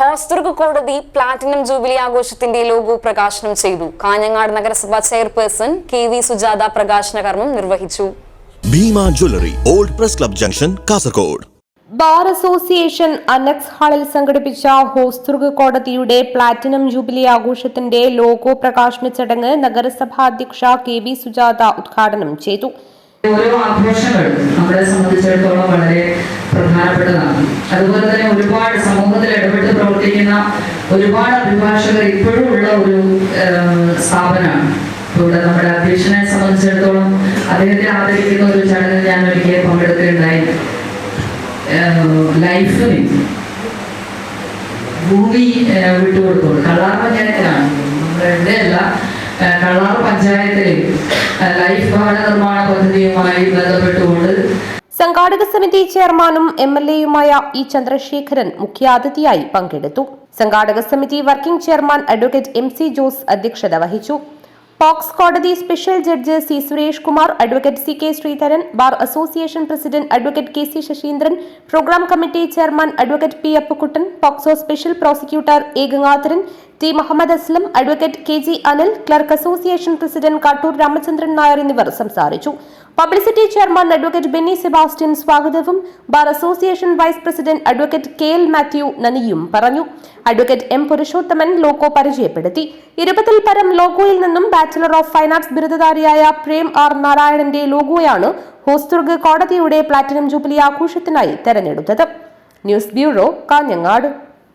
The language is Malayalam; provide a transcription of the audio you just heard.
ഹോസ്ദുർഗ് കോടതി പ്ലാറ്റിനം ജൂബിലി ആഘോഷത്തിന്റെ ലോഗോ പ്രകാശനം ചെയ്തു. കാഞ്ഞങ്ങാട് നഗരസഭാ ചെയർപേഴ്സൺ കെ വി സുജാത പ്രകാശന കർമ്മം നിർവഹിച്ചു. Bhima jewellery old press club junction Kasaragod. Bar association annex ഹാളിൽ സംഘടിപ്പിച്ച ഹോസ്ദുർഗ് കോടതിയുടെ പ്ലാറ്റിനം ജൂബിലി ആഘോഷത്തിന്റെ ലോഗോ പ്രകാശന ചടങ്ങ് നഗരസഭാ അധ്യക്ഷ കെ വി സുജാത ഉദ്ഘാടനം ചെയ്തു. ഓരോ ആഘോഷങ്ങൾ നമ്മളെ സംബന്ധിച്ചിടത്തോളം വളരെ പ്രധാനപ്പെട്ടതാണ്. അതുപോലെ തന്നെ ഒരുപാട് സമൂഹത്തിൽ ഒരുപാട് അഭിഭാഷകർ ഇപ്പോഴും ഉള്ള ഒരു സ്ഥാപനമാണ്. ഇവിടെ നമ്മുടെ അധ്യക്ഷനെ സംബന്ധിച്ചിടത്തോളം അദ്ദേഹത്തെ ആദരിക്കുന്ന ഒരു ചടങ്ങിൽ ഞാൻ ഒരിക്കൽ പങ്കെടുത്തിട്ടുണ്ടായി ലൈഫിൽ ഭൂമി ഏഹ്, വിട്ടുകൊടുത്തോളൂ. കള്ളാർ പഞ്ചായത്തിലാണ്. നമ്മുടെ ഏഹ്, കള്ളാർ പഞ്ചായത്തിൽ ഏഹ്, ലൈഫ് ഭവന നിർമ്മാണ പദ്ധതിയുമായി ബന്ധപ്പെട്ടുകൊണ്ട് സംഘാടക സമിതി ചെയർമാനും എം എൽ എയുമായ ഇ ചന്ദ്രശേഖരൻ മുഖ്യാതിഥിയായി പങ്കെടുത്തു. സംഘാടക സമിതി working chairman advocate M C Jose അധ്യക്ഷത വഹിച്ചു. പോക്സ് കോടതി special judge C Suresh Kumar advocate C K Sreedharan bar association president advocate K C Saseendran programme committee chairman advocate P Appukuttan POCSO special prosecutor A Gangadharan T Muhammad Aslam advocate K G Anil clerk association president Kattoor Ramachandran Nair എന്നിവർ സംസാരിച്ചു. Publicity chairman advocate Benny Sebastian സ്വാഗതവും. Bar association vice president advocate K L Mathew നനിയും പറഞ്ഞു. അഡ്വക്കേറ്റ് എം പുരുഷോത്തമൻ ലോക്കോ പരിചയപ്പെടുത്തി. ഇരുപതിൽ പരം ലോഗോയിൽ നിന്നും ബാച്ചലർ ഓഫ് ഫൈൻ ആർട്സ് ബിരുദധാരിയായ പ്രേം ആർ നാരായണന്റെ ലോഗോയാണ് ഹോസ്ദുർഗ് കോടതിയുടെ പ്ലാറ്റിനം ജൂബിലി ആഘോഷത്തിനായി തെരഞ്ഞെടുത്തത്. News bureau Kanhangad.